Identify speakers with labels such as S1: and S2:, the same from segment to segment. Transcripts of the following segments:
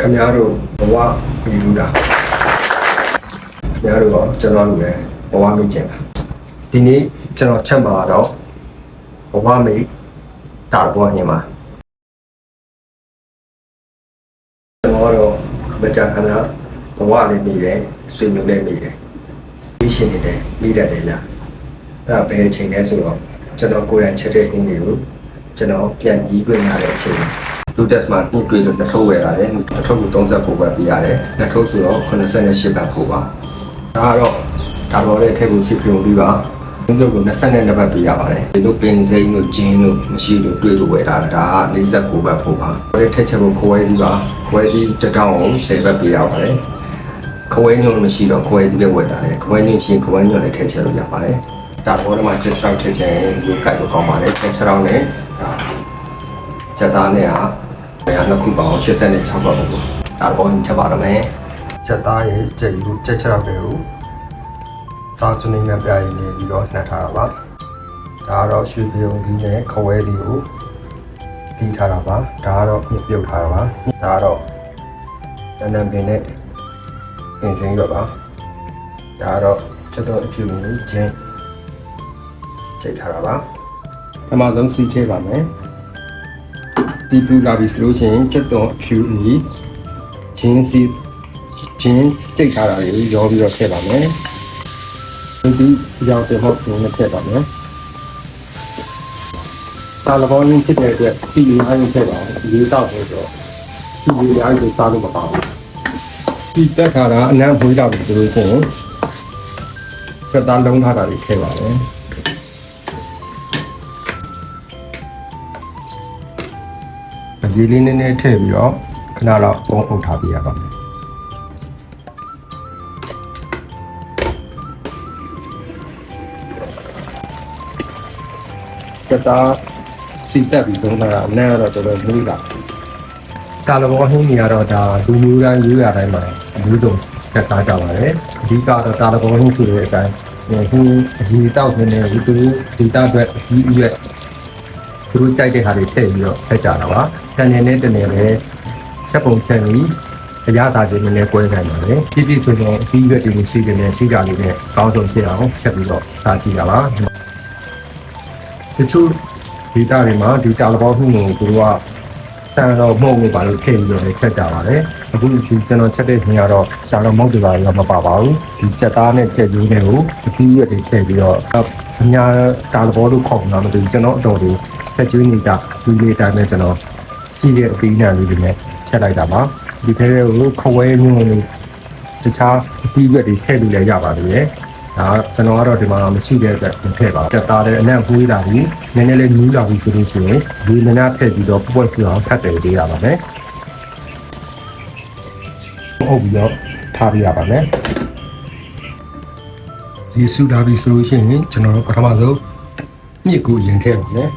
S1: ခင်ဗျားတို့ဘဝမြည်ဘူးလားခင်ဗျားတို့ရောကျွန်တော်တို့လည်းဘဝမြည်ကြလားဒီနေ့ကျွန်တော်ချက်မှာတော့ဘဝမေးတာဘောညမှာကျွန်တော်တော့မကြခဏဘဝလေးမြည်တယ်ဆွေမျိုးလေးမြည်တယ်ပြီးရှင်နေတယ်ပြီးတတ်တယ်လားအဲ့ဒါဘယ်အချိန်လဲဆိုတော့ကျွန်တော်ကိုယ်တိုင်ချက်တဲ့အင်းတွေကိုကျွန်တော်ပြန်ကြီးခွင့်ရတဲ့အချိန် လူတက်စ်မှာညှိတွေ့လို့နှစ်ထုပ်ဝယ်ရတယ်နှစ်ထုပ်ကို30ဖို့ပဲပြရတယ်နှစ်ထုပ်ဆိုတော့88ဘတ်ဖို့ပါဒါကတော့ဒါတော့လည်းထည့်ဖို့ရှိပြုံပြီးပါဘုံကျုပ်ကို22ဘတ်ပြရပါတယ်ဒီလိုပင်စိမ်းတို့ဂျင်းတို့မရှိလို့တွေ့လို့ဝယ်တာဒါက49ဘတ်ဖို့ပါဒါလည်းထည့်ချက်ဖို့ခွဲပြီးပါခွဲပြီးတစ်တောင်းကို10ဘတ်ပြရပါတယ်ခွဲညုံမရှိတော့ခွဲပြီးပဲဝယ်တာလေခွဲညုံရှိရင်ခွဲညုံလည်းထည့်ချက်လို့ရပါတယ်ဒါဘောတော့မှ just out ထည့်ချက်ဒီကိုကိုက်လို့ကောင်းပါတယ်ထည့်ချက်တော့လည်းဒါချက်သားနဲ့ဟာ ဘယ်ဟာနှစ်ခုပေါင်း86ပါဘူးဒါဘောချက်ပါတော့မယ်ချက်သားရဲ့ချက်ယူချက်ချက်တော့ပဲကိုစာစုနေများပြရင်နေပြီးတော့နှက်ထားတာပါဒါကတော့ရွှေပြုံကြီးနဲ့ခဝဲဒီကိုတီးထားတာပါဒါကတော့မြပြုတ်ထားတာပါဒါကတော့တန်တန်ပင်နဲ့ပင်စင်းရွက်ပါဒါကတော့ချက်တော့အဖြူကြီးချင်းချိန်ထားတာပါအမှဆုံးစီးချပါမယ် ဒီပူလာပြီဆိုလို့ရှိရင်ချက်တော့အဖြူကြီးချင်းစီချင်းကြိတ်ထားတာကိုရောပြီးတော့ထည့်ပါမယ်ဒီရောက်တဲ့ဟုတ်ကိုနဲ့ထည့်ပါမယ်။ဒါလဘောရင်းဖြစ်တဲ့အတွက်ဒီလိုအားဖြင့်ထည့်ပါလေးတော့ဆိုတော့ဒီလိုအားဖြင့်စားလို့မပါဘူး။ဒီတက်ခါကအနံ့ဖွေးတော့ပြီဆိုလို့ရှိရင်စက်သားလုံးထားတာလေးထည့်ပါမယ်။ ရေးလေးနည်းနည်းထည့်ပြီးတော့ခဏတော့ပုံအုပ်ထားပြရပါမယ်။ကတာစီတက်ပြီးလုံးလာတာအနည်းတော့တော်တော်လေးလာတာလဘောဟင်းကြီးကတော့ဒါလူမျိုးတိုင်းယူရတိုင်းမှာအမျိုးစုံကစားကြပါတယ်အဓိကတော့တာလဘောဟင်းဆိုတဲ့အတိုင်းဟိုအကြီးတောက်နေနေဒီသူဒီတာအတွက်အကြီးကြီးရဲ့သူတို့ကြိုက်တဲ့ဟာတွေထည့်ပြီးတော့ဆက်ကြတာပါ တန်နေနဲ့တနေပဲချက်ပုံချက်ပြီးအရသာခြင်းနဲ့ကွဲနိုင်ပါတယ်ပြည့်ပြည့်စုံစုံအကြီးရွက်တွေစီးကြတဲ့စီးကြလေးနဲ့ကောင်းဆုံးဖြစ်အောင်ချက်ပြီးတော့စားကြည့်တာပါတချို့ဒေတာတွေမှာဒီတာလဘောမှုကိုသူတို့ကစံတော်မှုန့်လို့ပါလို့ထည့်ပြီးတော့လည်းချက်ကြပါတယ်အခုဒီကျွန်တော်ချက်တဲ့ခင်ကတော့စံတော်မုန့်တွေပါတော့မပါပါဘူးဒီချက်သားနဲ့ချက်ကျိုးနဲ့ကိုအပြီးရွက်တွေထည့်ပြီးတော့အများတာလဘောလို့ခေါ်မှာမသိဘူးကျွန်တော်အတော်တွေချက်ကျိုးနေကြဒီလေးတိုင်းနဲ့ကျွန်တော် ရှိတဲ့အပြီးနဲ့လေးတွေနဲ့ချက်လိုက်တာပါဒီထဲကိုခဝဲမျိုးလေးတခြားအပြီးရွက်တွေထည့်လို့လည်းရပါသေးတယ်ဒါကျွန်တော်ကတော့ဒီမှာမရှိတဲ့အတွက်မထည့်ပါဘူးတက်သားတဲ့အနံ့ပွေးလာပြီးနည်းနည်းလေးမြူးလာပြီးဆိုလို့ရှိရင်ဒီမနာထည့်ပြီးတော့ပွက်ပြအောင်ထပ်တယ်ပေးရပါမယ်ဟုတ်ပြီးတော့ထားပြရပါမယ်ဒီဆူလာပြီးဆိုလို့ရှိရင်ကျွန်တော်တို့ပထမဆုံးမြစ်ကိုရင်ထည့်ပါမယ်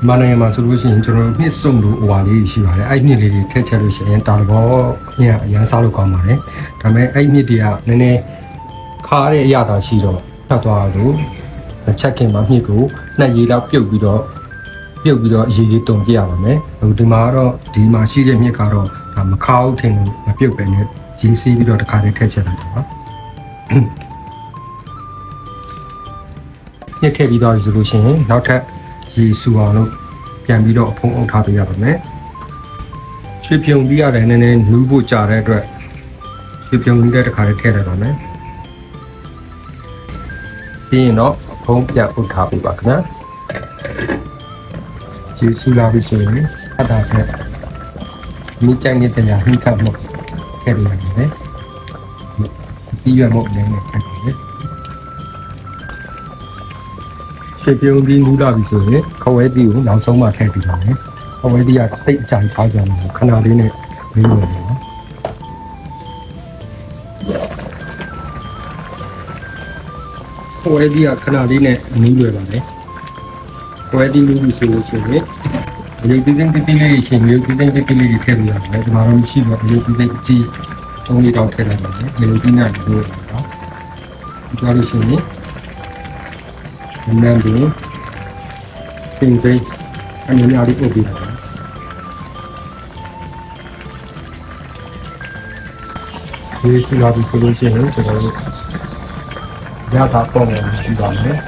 S1: ဒီမနိုင်ငံမှာဆိုလို့ရှိရင်ကျွန်တော်တို့မြစ်စုံလို့ဟိုဟာလေးရှိပါတယ်အဲ့မြစ်လေးတွေထည့်ချက်လို့ရှိရင်တာလဘောညအရန်စားလို့ကောင်းပါတယ်ဒါပေမဲ့အဲ့မြစ်တွေကနည်းနည်းခါတဲ့အရာသာရှိတော့ဖတ်သွားလို့ချက်ခင်မှာမြစ်ကိုနှစ်ရေလောက်ပြုတ်ပြီးတော့ပြုတ်ပြီးတော့ရေကြီးတုံပြရပါမယ်ဟိုဒီမှာကတော့ဒီမှာရှိတဲ့မြစ်ကတော့ဒါမခါဘူးထင်လို့မပြုတ်ပဲနဲ့ရေစီးပြီးတော့တခါတည်းထည့်ချက်လိုက်တာပါမြစ်ထည့်ပြီးတော့ဆိုလို့ရှိရင်နောက်ထပ် ရေစူအောင်လို့ပြန်ပြီးတော့အဖုံးအုပ်ထားပေးရပါမယ်ရွှေပြုံပြီးရတယ်နည်းနည်းနူးဖို့ကြာတဲ့အတွက်ရွှေပြုံပြီးတဲ့တခါတည်းထည့်လိုက်ပါမယ်ပြီးရင်တော့ဖုံးပြဥထားပေးပါခင်ဗျာယေဆူလာပြီဆိုရင်အတားတဲ့မိချိုင်နေတဲ့ညာဟိခတ်မှုခဲ့ရတယ်နော်ဒီရွက်မှုလည်း ရှေ့ပြုံးပြီးမူလာပြီဆိုရင်ခဝဲတီကိုနောက်ဆုံးမှထည့်ပြီးပါမယ်ခဝဲတီကတိတ်အကြိုင်ထားကြတယ်ခဏလေးနဲ့မင်းဝင်တယ်နော်ဝဲဒီကခဏလေးနဲ့နင်းလွယ်ပါလေဝဲဒီလို့ဆိုလို့ရှိရင်ဒီဒီဇိုင်းတီတီလေးရှင်မျိုးဒီဇိုင်းတီတီလေးတွေထည့်ပြရမယ်ဒီမှာတော့မရှိတော့ဒီဒီဇိုင်းအကြီးသုံးလေးတောင်ထည့်လိုက်ပါမယ်ဒီဒီနာဒီလိုတော့ဒီကြလို့ရှိရင် နမ်းပြီးပင်စိအနည်းများလေးပို့ပြီးပါမယ်
S2: ဒီစီလာပြီဆိုလို့ရှိရင်ကျွန်တော်တို့ရတာပုံမှန်ကြည့်ပါမယ်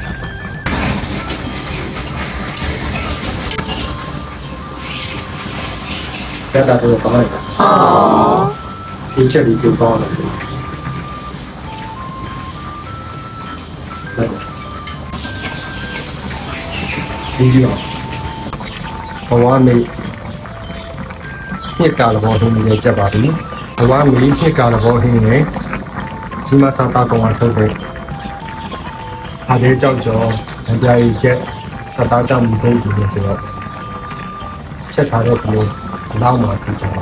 S1: ရတာတော့ကောင်းတယ်ဒီချက်ဒီကိုကောင်းတယ် ဒီကြည့်အောင်ဘဝမေနှစ်ကာလဘောဟင်းနေကြပါပြီဘဝမေနှစ်ကာလဘောဟင်းနေဒီမှာစာတာကောင်ထုတ်တဲ့အားတဲ့ကြောက်ကြောအပြားကြီးချက်စတာကြောင့်မဟုတ်ဘူးလို့ဆိုတော့ချက်ထားတဲ့ဘလို့နောက်မှပြကြပါ